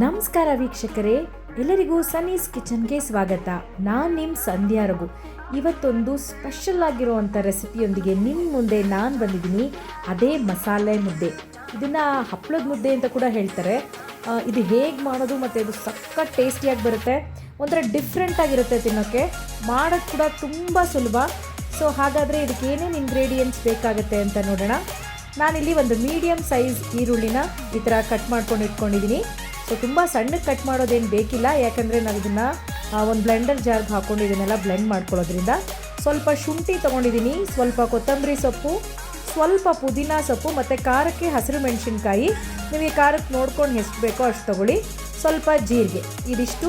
ನಮಸ್ಕಾರ ವೀಕ್ಷಕರೇ, ಎಲ್ಲರಿಗೂ ಸನ್ನೀಸ್ ಕಿಚನ್ಗೆ ಸ್ವಾಗತ. ನಾನು ನಿಮ್ಮ ಸಂಧ್ಯಾ ರಘು. ಇವತ್ತೊಂದು ಸ್ಪೆಷಲ್ ಆಗಿರುವಂಥ ರೆಸಿಪಿಯೊಂದಿಗೆ ನಿಮ್ಮ ಮುಂದೆ ನಾನು ಬಂದಿದ್ದೀನಿ. ಅದೇ ಮಸಾಲೆ ಮುದ್ದೆ. ಇದನ್ನು ಹಪ್ಪಳದ ಮುದ್ದೆ ಅಂತ ಕೂಡ ಹೇಳ್ತಾರೆ. ಇದು ಹೇಗೆ ಮಾಡೋದು ಮತ್ತು ಇದು ಸಖತ್ ಟೇಸ್ಟಿಯಾಗಿ ಬರುತ್ತೆ. ಒಂಥರ ಡಿಫ್ರೆಂಟಾಗಿರುತ್ತೆ ತಿನ್ನೋಕ್ಕೆ ಮಾಡೋದು ಕೂಡ ತುಂಬ ಸುಲಭ. ಸೊ ಹಾಗಾದರೆ ಇದಕ್ಕೆ ಏನೇನು ಇಂಗ್ರೀಡಿಯೆಂಟ್ಸ್ ಬೇಕಾಗುತ್ತೆ ಅಂತ ನೋಡೋಣ. ನಾನಿಲ್ಲಿ ಒಂದು ಮೀಡಿಯಮ್ ಸೈಜ್ ಈರುಳ್ಳಿನ ಈ ಥರ ಕಟ್ ಮಾಡ್ಕೊಂಡು ಇಟ್ಕೊಂಡಿದ್ದೀನಿ. ಸೊ ತುಂಬ ಸಣ್ಣಕ್ಕೆ ಕಟ್ ಮಾಡೋದೇನು ಬೇಕಿಲ್ಲ. ಯಾಕಂದರೆ ನಾವು ಇದನ್ನು ಒಂದು ಬ್ಲೆಂಡರ್ ಜಾರ್ಗೆ ಹಾಕ್ಕೊಂಡು ಇದನ್ನೆಲ್ಲ ಬ್ಲೆಂಡ್ ಮಾಡ್ಕೊಳ್ಳೋದ್ರಿಂದ ಸ್ವಲ್ಪ ಶುಂಠಿ ತೊಗೊಂಡಿದ್ದೀನಿ ಸ್ವಲ್ಪ ಕೊತ್ತಂಬರಿ ಸೊಪ್ಪು, ಸ್ವಲ್ಪ ಪುದೀನ ಸೊಪ್ಪು ಮತ್ತು ಖಾರಕ್ಕೆ ಹಸಿರು ಮೆಣಸಿನ್ಕಾಯಿ. ಈ ಖಾರಕ್ಕೆ ನೋಡ್ಕೊಂಡು ಎಷ್ಟು ಬೇಕೋ ಅಷ್ಟು ತೊಗೊಳ್ಳಿ. ಸ್ವಲ್ಪ ಜೀರಿಗೆ. ಇದಿಷ್ಟು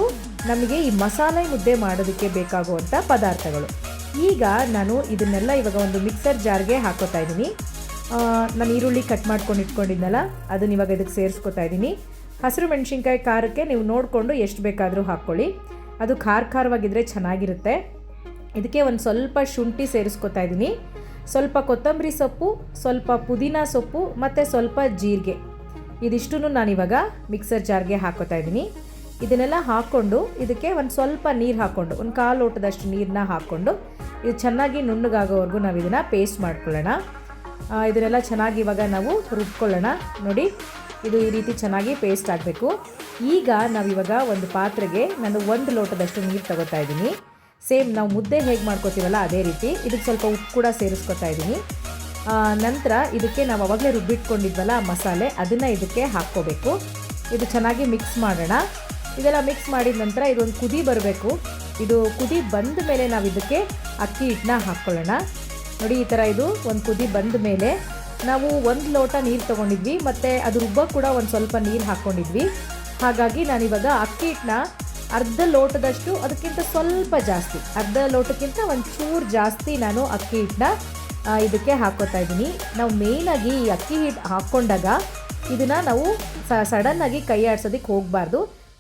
ನಮಗೆ ಈ ಮಸಾಲೆ ಮುದ್ದೆ ಮಾಡೋದಕ್ಕೆ ಬೇಕಾಗುವಂಥ ಪದಾರ್ಥಗಳು. ಈಗ ನಾನು ಇದನ್ನೆಲ್ಲ ಇವಾಗ ಒಂದು ಮಿಕ್ಸರ್ ಜಾರ್ಗೆ ಹಾಕೋತಾ ಇದ್ದೀನಿ ನಾನು ಈರುಳ್ಳಿ ಕಟ್ ಮಾಡ್ಕೊಂಡು ಇಟ್ಕೊಂಡಿದ್ನಲ್ಲ ಅದನ್ನ ಇವಾಗ ಇದಕ್ಕೆ ಸೇರಿಸ್ಕೊತಾ ಇದ್ದೀನಿ ಹಸಿರು ಮೆಣಸಿನ್ಕಾಯಿ ಖಾರಕ್ಕೆ ನೀವು ನೋಡಿಕೊಂಡು ಎಷ್ಟು ಬೇಕಾದರೂ ಹಾಕ್ಕೊಳ್ಳಿ. ಅದು ಖಾರ ಖಾರವಾಗಿದ್ದರೆ ಚೆನ್ನಾಗಿರುತ್ತೆ. ಇದಕ್ಕೆ ಒಂದು ಸ್ವಲ್ಪ ಶುಂಠಿ ಸೇರಿಸ್ಕೊತಾ ಇದ್ದೀನಿ ಸ್ವಲ್ಪ ಕೊತ್ತಂಬರಿ ಸೊಪ್ಪು, ಸ್ವಲ್ಪ ಪುದೀನ ಸೊಪ್ಪು ಮತ್ತು ಸ್ವಲ್ಪ ಜೀರಿಗೆ. ಇದಿಷ್ಟನ್ನು ನಾನಿವಾಗ ಮಿಕ್ಸರ್ ಜಾರ್ಗೆ ಹಾಕೋತಾ ಇದ್ದೀನಿ ಇದನ್ನೆಲ್ಲ ಹಾಕ್ಕೊಂಡು ಇದಕ್ಕೆ ಒಂದು ಸ್ವಲ್ಪ ನೀರು ಹಾಕ್ಕೊಂಡು, ಒಂದು ಕಾಲು ಲೋಟದಷ್ಟು ನೀರನ್ನ ಹಾಕ್ಕೊಂಡು, ಇದು ಚೆನ್ನಾಗಿ ನುಣ್ಣಗಾಗೋವರೆಗೂ ನಾವು ಇದನ್ನು ಪೇಸ್ಟ್ ಮಾಡ್ಕೊಳ್ಳೋಣ. ಇದನ್ನೆಲ್ಲ ಚೆನ್ನಾಗಿ ಇವಾಗ ನಾವು ರುಬ್ಕೊಳ್ಳೋಣ. ನೋಡಿ ಇದು ಈ ರೀತಿ ಚೆನ್ನಾಗಿ ಪೇಸ್ಟ್ ಆಗಬೇಕು. ಈಗ ನಾವಿವಾಗ ಒಂದು ಪಾತ್ರೆಗೆ ನಾನು ಒಂದು ಲೋಟದಷ್ಟು ನೀರು ತಗೋತಾ ಇದ್ದೀನಿ. ಸೇಮ್ ನಾವು ಮುದ್ದೆ ಹೇಗೆ ಮಾಡ್ಕೋತೀವಲ್ಲ ಅದೇ ರೀತಿ ಇದಕ್ಕೆ ಸ್ವಲ್ಪ ಉಪ್ಪು ಕೂಡ ಸೇರಿಸ್ಕೊತಾ ಇದ್ದೀನಿ. ನಂತರ ಇದಕ್ಕೆ ನಾವು ಅವಾಗಲೇ ರುಬ್ಬಿಟ್ಕೊಂಡಿದ್ವಲ್ಲ ಮಸಾಲೆ, ಅದನ್ನು ಇದಕ್ಕೆ ಹಾಕ್ಕೋಬೇಕು. ಇದು ಚೆನ್ನಾಗಿ ಮಿಕ್ಸ್ ಮಾಡೋಣ. ಇದೆಲ್ಲ ಮಿಕ್ಸ್ ಮಾಡಿದ ನಂತರ ಇದೊಂದು ಕುದಿ ಬರಬೇಕು. ಇದು ಕುದಿ ಬಂದ ಮೇಲೆ ನಾವು ಇದಕ್ಕೆ ಅಕ್ಕಿ ಹಿಟ್ಟನ್ನ ಹಾಕ್ಕೊಳ್ಳೋಣ. ನೋಡಿ ಈ ಥರ ಇದು ಒಂದು ಕುದಿ ಬಂದ ಮೇಲೆ ನಾವು ಒಂದು ಲೋಟ ನೀರು ತೊಗೊಂಡಿದ್ವಿ, ಮತ್ತು ಅದು ರುಬ್ಬ ಕೂಡ ಒಂದು ಸ್ವಲ್ಪ ನೀರು ಹಾಕ್ಕೊಂಡಿದ್ವಿ ಹಾಗಾಗಿ ನಾನಿವಾಗ ಅಕ್ಕಿ ಹಿಟ್ಟನ್ನ ಅರ್ಧ ಲೋಟದಷ್ಟು, ಅದಕ್ಕಿಂತ ಸ್ವಲ್ಪ ಜಾಸ್ತಿ, ಅರ್ಧ ಲೋಟಕ್ಕಿಂತ ಒಂದು ಚೂರು ಜಾಸ್ತಿ ನಾನು ಅಕ್ಕಿ ಹಿಟ್ಟನ್ನ ಇದಕ್ಕೆ ಹಾಕೋತಾ ಇದ್ದೀನಿ. ನಾವು ಮೇಯ್ನಾಗಿ ಈ ಅಕ್ಕಿ ಹಿಟ್ಟು ಹಾಕ್ಕೊಂಡಾಗ ಇದನ್ನು ನಾವು ಸಡನ್ನಾಗಿ ಕೈ ಆಡ್ಸೋದಕ್ಕೆ ಹೋಗಬಾರ್ದು.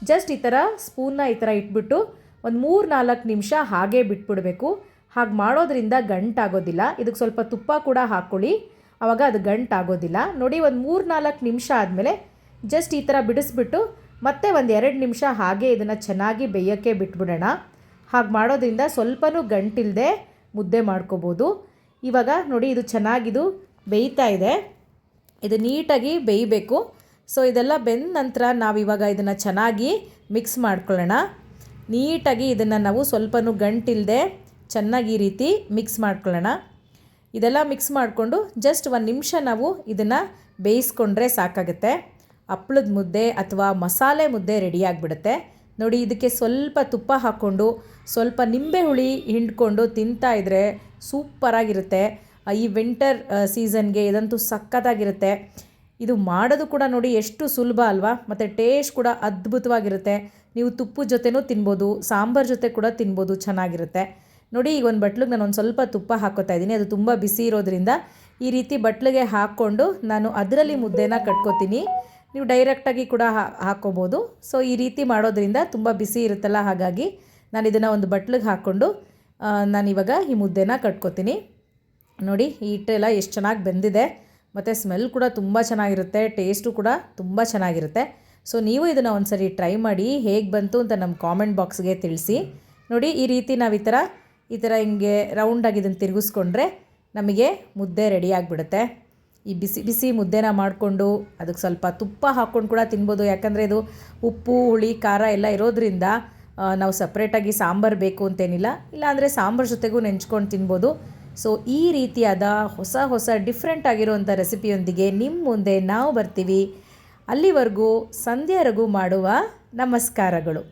ಜಸ್ಟ್ ಈ ಥರ ಸ್ಪೂನ್ನ ಈ ಥರ ಇಟ್ಬಿಟ್ಟು ಒಂದು ಮೂರು ನಾಲ್ಕು ನಿಮಿಷ ಹಾಗೆ ಬಿಟ್ಬಿಡಬೇಕು. ಹಾಗೆ ಮಾಡೋದ್ರಿಂದ ಗಂಟಾಗೋದಿಲ್ಲ. ಇದಕ್ಕೆ ಸ್ವಲ್ಪ ತುಪ್ಪ ಕೂಡ ಹಾಕ್ಕೊಳ್ಳಿ. ಆವಾಗ ಅದು ಗಂಟಾಗೋದಿಲ್ಲ. ನೋಡಿ ಒಂದು ಮೂರು ನಾಲ್ಕು ನಿಮಿಷ ಆದಮೇಲೆ ಜಸ್ಟ್ ಈ ಥರ ಬಿಡಿಸ್ಬಿಟ್ಟು ಮತ್ತೆ ಒಂದು ಎರಡು ನಿಮಿಷ ಹಾಗೆ ಇದನ್ನು ಚೆನ್ನಾಗಿ ಬೇಯೋಕ್ಕೆ ಬಿಟ್ಬಿಡೋಣ. ಹಾಗೆ ಮಾಡೋದ್ರಿಂದ ಸ್ವಲ್ಪನೂ ಗಂಟಿಲ್ಲದೆ ಮುದ್ದೆ ಮಾಡ್ಕೋಬೋದು. ಇವಾಗ ನೋಡಿ ಇದು ಚೆನ್ನಾಗಿದು ಬೇಯ್ತಾ ಇದೆ. ಇದು ನೀಟಾಗಿ ಬೇಯಬೇಕು. ಸೊ ಇದೆಲ್ಲ ಬೆಂದ ನಂತರ ನಾವು ಇವಾಗ ಇದನ್ನು ಚೆನ್ನಾಗಿ ಮಿಕ್ಸ್ ಮಾಡ್ಕೊಳ್ಳೋಣ. ನೀಟಾಗಿ ಇದನ್ನು ನಾವು ಸ್ವಲ್ಪನೂ ಗಂಟಿಲ್ಲದೆ ಚೆನ್ನಾಗಿ ಈ ರೀತಿ ಮಿಕ್ಸ್ ಮಾಡ್ಕೊಳ್ಳೋಣ. ಇದೆಲ್ಲ ಮಿಕ್ಸ್ ಮಾಡಿಕೊಂಡು ಜಸ್ಟ್ ಒಂದು ನಿಮಿಷ ನಾವು ಇದನ್ನು ಬೇಯಿಸ್ಕೊಂಡ್ರೆ ಸಾಕಾಗುತ್ತೆ. ಹಪ್ಳದ ಮುದ್ದೆ ಅಥವಾ ಮಸಾಲೆ ಮುದ್ದೆ ರೆಡಿಯಾಗಿಬಿಡುತ್ತೆ ನೋಡಿ, ಇದಕ್ಕೆ ಸ್ವಲ್ಪ ತುಪ್ಪ ಹಾಕ್ಕೊಂಡು, ಸ್ವಲ್ಪ ನಿಂಬೆ ಹುಳಿ ಹಿಂಡ್ಕೊಂಡು ತಿಂತಾ ಇದ್ದರೆ ಸೂಪರಾಗಿರುತ್ತೆ. ಈ ವಿಂಟರ್ ಸೀಸನ್ಗೆ ಇದಂತೂ ಸಖತ್ತಾಗಿರುತ್ತೆ. ಇದು ಮಾಡೋದು ಕೂಡ ನೋಡಿ ಎಷ್ಟು ಸುಲಭ ಅಲ್ವಾ? ಮತ್ತು ಟೇಸ್ಟ್ ಕೂಡ ಅದ್ಭುತವಾಗಿರುತ್ತೆ. ನೀವು ತುಪ್ಪದ ಜೊತೆನೂ ತಿನ್ಬೋದು, ಸಾಂಬಾರ್ ಜೊತೆ ಕೂಡ ತಿನ್ಬೋದು, ಚೆನ್ನಾಗಿರುತ್ತೆ. ನೋಡಿ, ಈಗ ಒಂದು ಬಟ್ಲಿಗೆ ನಾನು ಒಂದು ಸ್ವಲ್ಪ ತುಪ್ಪ ಹಾಕೋತಾ ಇದ್ದೀನಿ. ಅದು ತುಂಬ ಬಿಸಿ ಇರೋದ್ರಿಂದ ಈ ರೀತಿ ಬಟ್ಲಿಗೆ ಹಾಕ್ಕೊಂಡು ನಾನು ಅದರಲ್ಲಿ ಮುದ್ದೆನ ಕಟ್ಕೋತೀನಿ. ನೀವು ಡೈರೆಕ್ಟಾಗಿ ಕೂಡ ಹಾಕ್ಕೋಬೋದು ಸೊ ಈ ರೀತಿ ಮಾಡೋದ್ರಿಂದ ತುಂಬ ಬಿಸಿ ಇರುತ್ತಲ್ಲ, ಹಾಗಾಗಿ ನಾನು ಇದನ್ನು ಒಂದು ಬಟ್ಲಿಗೆ ಹಾಕ್ಕೊಂಡು ನಾನು ನಾನಿವಾಗ ಈ ಮುದ್ದೆನ ಕಟ್ಕೋತೀನಿ. ನೋಡಿ, ಈ ಹಿಟ್ಟೆಲ್ಲ ಎಷ್ಟು ಚೆನ್ನಾಗಿ ಬೆಂದಿದೆ. ಮತ್ತು ಸ್ಮೆಲ್ ಕೂಡ ತುಂಬ ಚೆನ್ನಾಗಿರುತ್ತೆ ಟೇಸ್ಟು ಕೂಡ ತುಂಬ ಚೆನ್ನಾಗಿರುತ್ತೆ. ಸೊ ನೀವು ಇದನ್ನು ಒಂದು ಸರಿ ಟ್ರೈ ಮಾಡಿ, ಹೇಗೆ ಬಂತು ಅಂತ ನಮ್ಮ ಕಾಮೆಂಟ್ ಬಾಕ್ಸ್ಗೆ ತಿಳಿಸಿ. ನೋಡಿ, ಈ ರೀತಿ ನಾವು ಈ ಥರ ಈ ಥರ ಹಿಂಗೆ ರೌಂಡಾಗಿ ಇದನ್ನು ತಿರುಗಿಸ್ಕೊಂಡ್ರೆ ನಮಗೆ ಮುದ್ದೆ ರೆಡಿ ಆಗಿಬಿಡುತ್ತೆ. ಈ ಬಿಸಿ ಬಿಸಿ ಮುದ್ದೆನ ಮಾಡಿಕೊಂಡು ಅದಕ್ಕೆ ಸ್ವಲ್ಪ ತುಪ್ಪ ಹಾಕ್ಕೊಂಡು ಕೂಡ ತಿನ್ಬೋದು. ಯಾಕಂದರೆ ಇದು ಉಪ್ಪು, ಹುಳಿ, ಖಾರ ಎಲ್ಲ ಇರೋದ್ರಿಂದ ನಾವು ಸಪ್ರೇಟಾಗಿ ಸಾಂಬಾರು ಬೇಕು ಅಂತೇನಿಲ್ಲ. ಇಲ್ಲಾಂದರೆ ಸಾಂಬಾರು ಜೊತೆಗೂ ನೆಂಚ್ಕೊಂಡು ತಿನ್ಬೋದು. ಸೊ ಈ ರೀತಿಯಾದ ಹೊಸ ಹೊಸ ಡಿಫ್ರೆಂಟ್ ಆಗಿರುವಂಥ ರೆಸಿಪಿಯೊಂದಿಗೆ ನಿಮ್ಮ ಮುಂದೆ ನಾವು ಬರ್ತೀವಿ. ಅಲ್ಲಿವರೆಗೂ ಸಂಧ್ಯಾರಗೂ ಮಾಡುವ ನಮಸ್ಕಾರಗಳು.